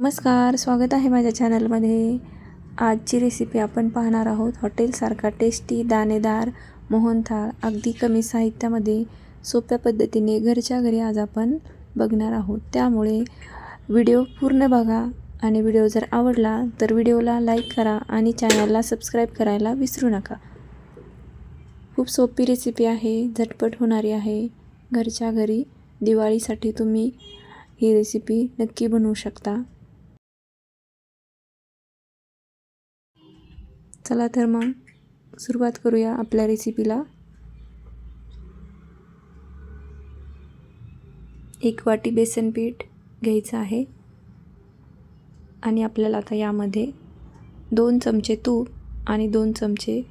नमस्कार स्वागत आहे माझ्या चॅनलमध्ये. आजची रेसिपी आपण पाहणार आहोत हॉटेलसारखा टेस्टी दाणेदार मोहनथाळ अगदी कमी साहित्यामध्ये सोप्या पद्धतीने घरच्या घरी आज आपण बघणार आहोत. त्यामुळे व्हिडिओ पूर्ण बघा आणि व्हिडिओ जर आवडला तर व्हिडिओला लाईक करा आणि चॅनलला सबस्क्राईब करायला विसरू नका. खूप सोपी रेसिपी आहे झटपट होणारी आहे. घरच्या घरी दिवाळीसाठी तुम्ही ही रेसिपी नक्की बनवू शकता. चला तर मग सुरुवात करूया आपल्या रेसिपीला एक वाटी बेसन पीठ घ्यायचं आहे. आणि आपल्याला आता यामध्ये दोन चमचे तूप आणि दोन चमचे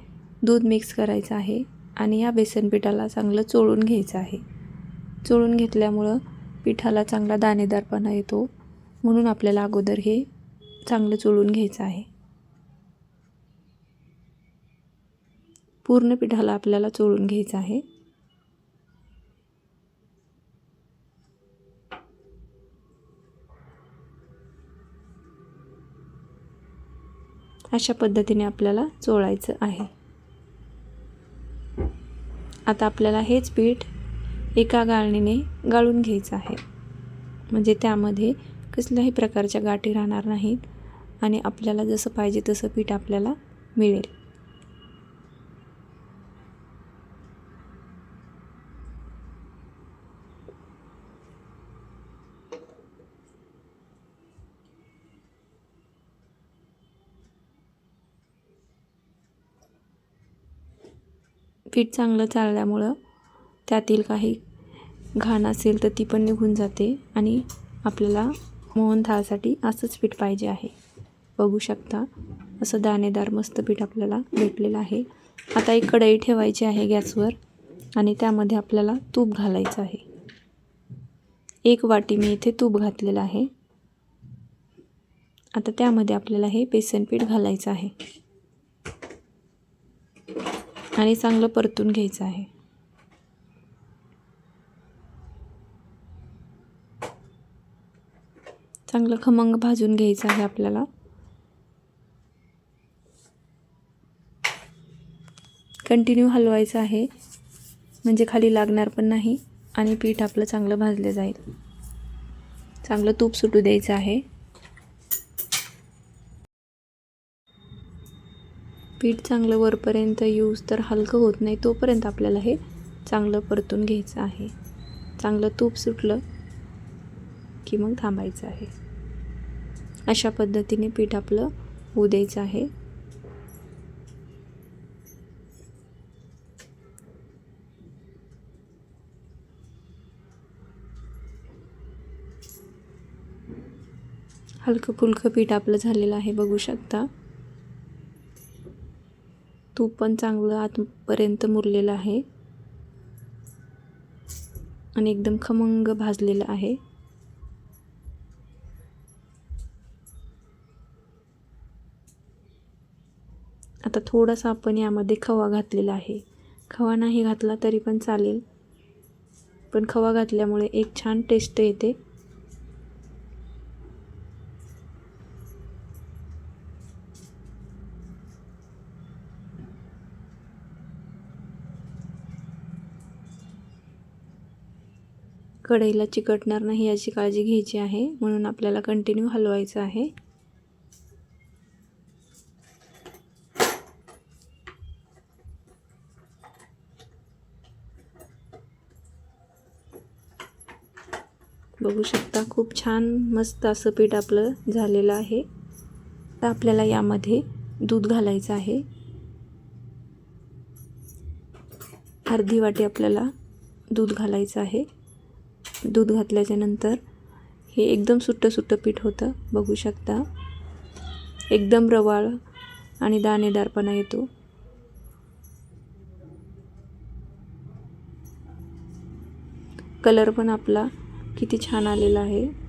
दूध मिक्स करायचं आहे. आणि या बेसन पिठाला चांगलं चोळून घ्यायचं आहे. चोळून घेतल्यामुळं पिठाला चांगला दाणेदारपणा येतो. म्हणून आपल्याला अगोदर हे चांगलं चोळून घ्यायचं आहे. पूर्ण पिठाला आपल्याला चोळून घ्यायचं आहे. अशा पद्धतीने आपल्याला चोळायचं आहे. आता आपल्याला हेच पीठ एका गाळणीने गाळून घ्यायचं आहे. म्हणजे त्यामध्ये कसल्याही प्रकारच्या गाठी राहणार नाहीत आणि आपल्याला जसं पाहिजे तसं पीठ आपल्याला मिळेल. पीठ चांगलं चालल्यामुळं त्यातील काही घाण असेल तर ती पण निघून जाते आणि आपल्याला मोहनथाळसाठी असंच पीठ पाहिजे आहे. बघू शकता असं दाणेदार मस्त पीठ आपल्याला भेटलेलं आहे. आता एक कढई ठेवायची आहे गॅसवर आणि त्यामध्ये आपल्याला तूप घालायचं आहे. एक वाटी मी इथे तूप घातलेलं आहे. आता त्यामध्ये आपल्याला हे बेसन पीठ घालायचं आहे. आणि चांगलं परतून घ्यायचं आहे. चांगलं खमंग भाजून घ्यायचं आहे आपल्याला. कंटिन्यू हलवायचं आहे. म्हणजे खाली लागणार पण नाही आणि पीठ आपलं चांगलं भाजलं जाईल. चांगलं तूप सुटू द्यायचं आहे. पीठ चांगलं वरपर्यंत यूज तर हलकं होत नाही तोपर्यंत आपल्याला हे चांगलं परतून घ्यायचं आहे. चांगलं तूप सुटलं की मग थांबायचं आहे. अशा पद्धतीने पीठ आपलं होऊ द्यायचं आहे. हलकं फुलकं पीठ आपलं झालेलं आहे बघू शकता. तूप पण चांगलं आतपर्यंत मुरलेलं आहे. आणि एकदम खमंग भाजलेलं आहे. आता थोडासा आपण यामध्ये खवा घातलेला आहे. खवा नाही घातला तरी पण चालेल. पण खवा घातल्यामुळे एक छान टेस्ट येते. कढईला चिकटणार नाही याची काळजी घ्यायची आहे. म्हणून आपल्याला कंटिन्यू हलवायचं आहे. बघू शकता खूप छान मस्त असं पीठ आपलं झालेलं आहे. तर आपल्याला यामध्ये दूध घालायचं आहे. अर्धी वाटी आपल्याला दूध घालायचं आहे. दूध घातल्याच्यानंतर हे एकदम सुट्टं सुट्टं पीठ होतं बघू शकता. एकदम रवाळ आणि दाणेदारपणा येतो. कलर पण आपला किती छान आलेला आहे.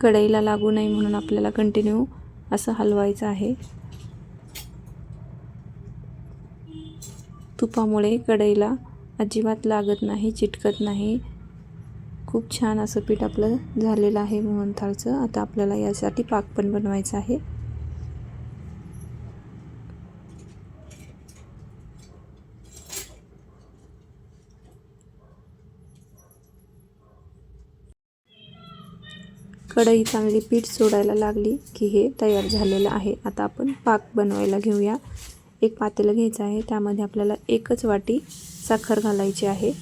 कढईला लागू नये म्हणून आपल्याला कंटिन्यू असं हलवायचं आहे. तुपामुळे कढईला अजिबात लागत नाही चिटकत नाही. खूप छान असं पीठ आपलं झालेलं आहे मोहनथाळचं आता आपल्याला यासाठी पाक पण बनवायचं आहे. कढई चांगली पीठ सोडायला लागली की हे तयार झालेलं आहे. आता आपण पाक बनवायला घेऊया. एक पातेलं घ्यायचं आहे. त्यामध्ये आपल्याला एकच वाटी साखर घालायची आहे.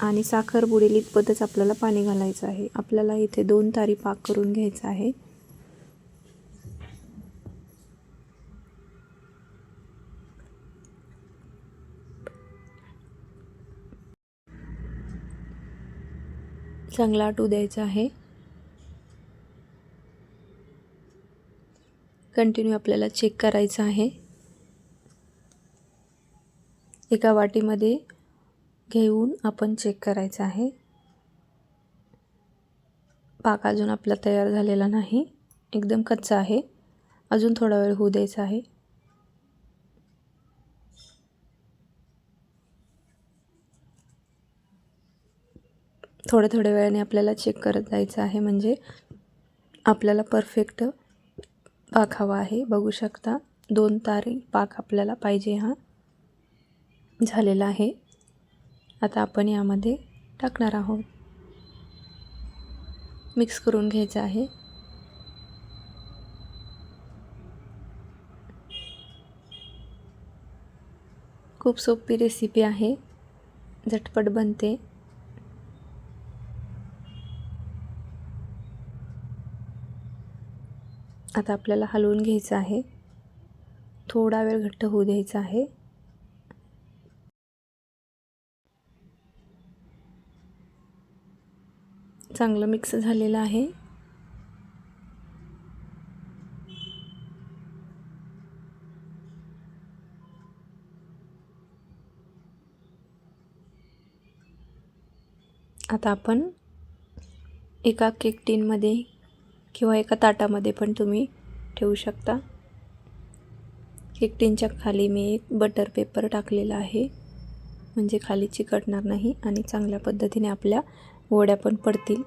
आणि साखर बुडेल इतपतच आपल्याला पाणी घालायचं आहे. आपल्याला इथे दोन तारी पाक करून घ्यायचा आहे. चांगला आटू द्यायचा आहे. कंटिन्यू आपल्याला चेक करायचं आहे. एका वाटीमध्ये घेऊन आपण चेक करायचं आहे. पाक अजून आपला तयार झालेला नाही. एकदम कच्चा आहे. अजून थोडा वेळ होऊ द्यायचा आहे. थोड्या थोड्या वेळाने आपल्याला चेक करत जायचं आहे. म्हणजे आपल्याला परफेक्ट पाक हवा आहे. बघू शकता दोन तारे पाक आपल्याला पाहिजे हा. झालेला आहे. आता आपण यामध्ये टाकणार आहोत. मिक्स करून घ्यायचं आहे. खूप सोपी रेसिपी आहे. झटपट बनते. आता आपल्याला हलवून घ्यायचं आहे. थोडा वेळ घट्ट होऊ द्यायचा आहे. चांगलं मिक्स झालेलं आहे. आता आपण एका केक टीनमध्ये किंवा एका ताटामध्ये पण तुम्ही ठेवू शकता. केक खाली मी एक बटर पेपर टाकलेला आहे. म्हणजे खाली चिकटणार नाही आणि चांगल्या पद्धतीने आपल्या वड्या पण पडतील.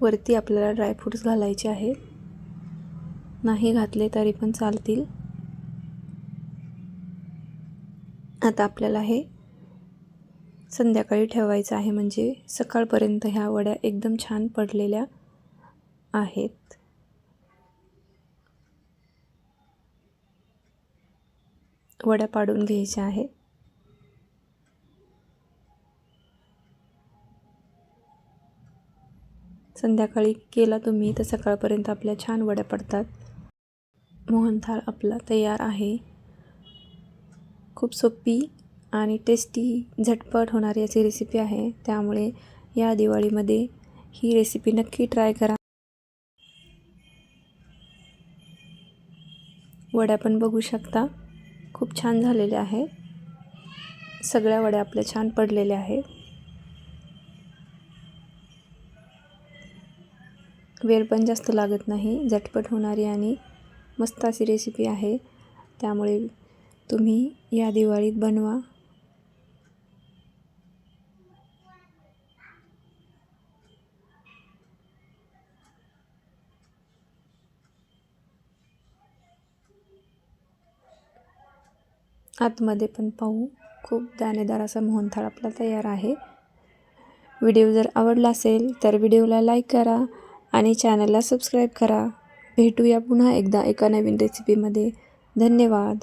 वरती आपल्याला ड्रायफ्रूट्स घालायचे आहेत नाही घातले तरी पण चालतील. आता आपल्याला हे संध्याकाळी ठेवायचं आहे म्हणजे सकाळपर्यंत ह्या वड्या एकदम छान पडलेल्या आहेत. वड्या पाडून घ्यायच्या आहेत संध्याकाळी केला तुम्ही तर सकाळपर्यंत आपल्या छान वड्या पडतात. मोहनथाळ आपला तयार आहे. खूप सोपी आणि टेस्टी झटपट होणारी अशी रेसिपी आहे. त्यामुळे या दिवाळीमध्ये ही रेसिपी नक्की ट्राय करा. वड्या पण बघू शकता. खूप छान झालेल्या आहेत. सगळ्या वड्या आपल्या छान पडलेल्या आहेत. वेळ पण जास्त लागत नाही. झटपट होणारी आणि मस्त अशी रेसिपी आहे. त्यामुळे तुम्ही या दिवाळीत बनवा. आतमध्ये पण पाहू. खूप दाणेदार असा मोहनथाळ आपला तयार आहे. व्हिडिओ जर आवडला असेल तर व्हिडिओला लाईक करा. आणि चॅनलला सबस्क्राईब करा. भेटूया पुन्हा एकदा एका नवीन रेसिपीमध्ये धन्यवाद.